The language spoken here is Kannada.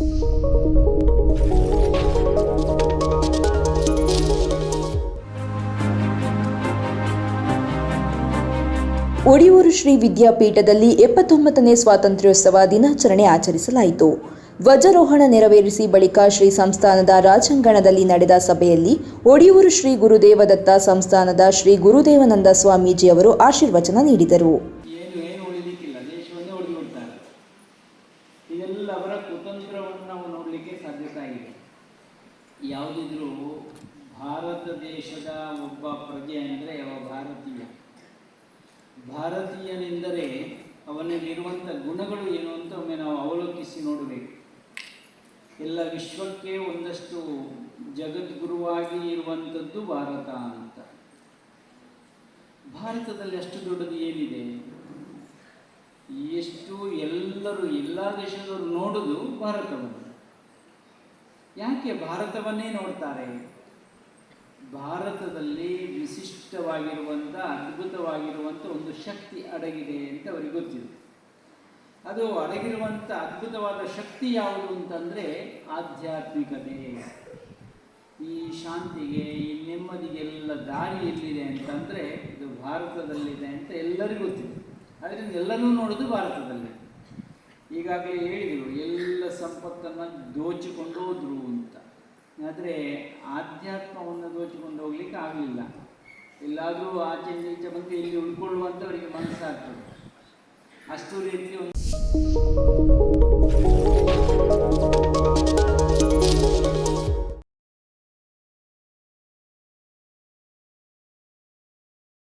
ಒಡಿಯೂರು ಶ್ರೀ ವಿದ್ಯಾಪೀಠದಲ್ಲಿ ಎಪ್ಪತ್ತೊಂಬತ್ತನೇ ಸ್ವಾತಂತ್ರ್ಯೋತ್ಸವ ದಿನಾಚರಣೆ ಆಚರಿಸಲಾಯಿತು. ಧ್ವಜಾರೋಹಣ ನೆರವೇರಿಸಿ ಬಳಿಕ ಶ್ರೀ ಸಂಸ್ಥಾನದ ರಾಜಾಂಗಣದಲ್ಲಿ ನಡೆದ ಸಭೆಯಲ್ಲಿ ಒಡಿಯೂರು ಶ್ರೀ ಗುರುದೇವದತ್ತ ಸಂಸ್ಥಾನದ ಶ್ರೀ ಗುರುದೇವನಂದ ಸ್ವಾಮೀಜಿ ಅವರು ಆಶೀರ್ವಚನ ನೀಡಿದರು. ಇದೆಲ್ಲ ಕುತಂತ್ರವನ್ನು ನಾವು ನೋಡಲಿಕ್ಕೆ ಸಾಧ್ಯತೆ ಆಗಿದೆ ಯಾವುದಿದ್ರೂ ಭಾರತ ದೇಶದ ಒಬ್ಬ ಪ್ರಜೆ ಅಂದರೆ ಅವ ಭಾರತೀಯ. ಭಾರತೀಯನೆಂದರೆ ಅವನಲ್ಲಿರುವಂಥ ಗುಣಗಳು ಏನು ಅಂತ ಒಮ್ಮೆ ನಾವು ಅವಲೋಕಿಸಿ ನೋಡಬೇಕು. ಎಲ್ಲ ವಿಶ್ವಕ್ಕೆ ಒಂದಷ್ಟು ಜಗದ್ಗುರುವಾಗಿ ಇರುವಂಥದ್ದು ಭಾರತ ಅಂತ. ಭಾರತದಲ್ಲಿ ಅಷ್ಟು ದೊಡ್ಡದು ಏನಿದೆ? ಎಷ್ಟು ಎಲ್ಲರೂ ಎಲ್ಲ ದೇಶದವರು ನೋಡುದು ಭಾರತವನ್ನು ಯಾಕೆ ಭಾರತವನ್ನೇ ನೋಡ್ತಾರೆ? ಭಾರತದಲ್ಲಿ ವಿಶಿಷ್ಟವಾಗಿರುವಂಥ ಅದ್ಭುತವಾಗಿರುವಂಥ ಒಂದು ಶಕ್ತಿ ಅಡಗಿದೆ ಅಂತ ಅವರಿಗೆ ಗೊತ್ತಿದೆ ಅದು ಅಡಗಿರುವಂಥ ಅದ್ಭುತವಾದ ಶಕ್ತಿ ಯಾವುದು ಅಂತಂದರೆ ಆಧ್ಯಾತ್ಮಿಕತೆ. ಈ ಶಾಂತಿಗೆ, ಈ ನೆಮ್ಮದಿಗೆಲ್ಲ ದಾರಿ ಎಲ್ಲಿದೆ ಅಂತಂದರೆ ಇದು ಭಾರತದಲ್ಲಿದೆ ಅಂತ ಎಲ್ಲರಿಗೂ ಗೊತ್ತಿದೆ ಅದರಿಂದ ಎಲ್ಲನೂ ನೋಡೋದು ಭಾರತದಲ್ಲಿ. ಈಗಾಗಲೇ ಹೇಳಿದರು ಎಲ್ಲ ಸಂಪತ್ತನ್ನು ದೋಚಿಕೊಂಡು ಅಂತ. ಆದರೆ ಆಧ್ಯಾತ್ಮವನ್ನು ದೋಚಿಕೊಂಡು ಹೋಗ್ಲಿಕ್ಕೆ ಆಗಲಿಲ್ಲ. ಎಲ್ಲಾದರೂ ಆಚೆ ಈಚೆ ಬಂದು ಇಲ್ಲಿ ಉಳ್ಕೊಳ್ಳುವಂಥವರಿಗೆ ಮನಸ್ಸಾಗ್ತದೆ. ಅಷ್ಟು ರೀತಿಯ ಒಂದು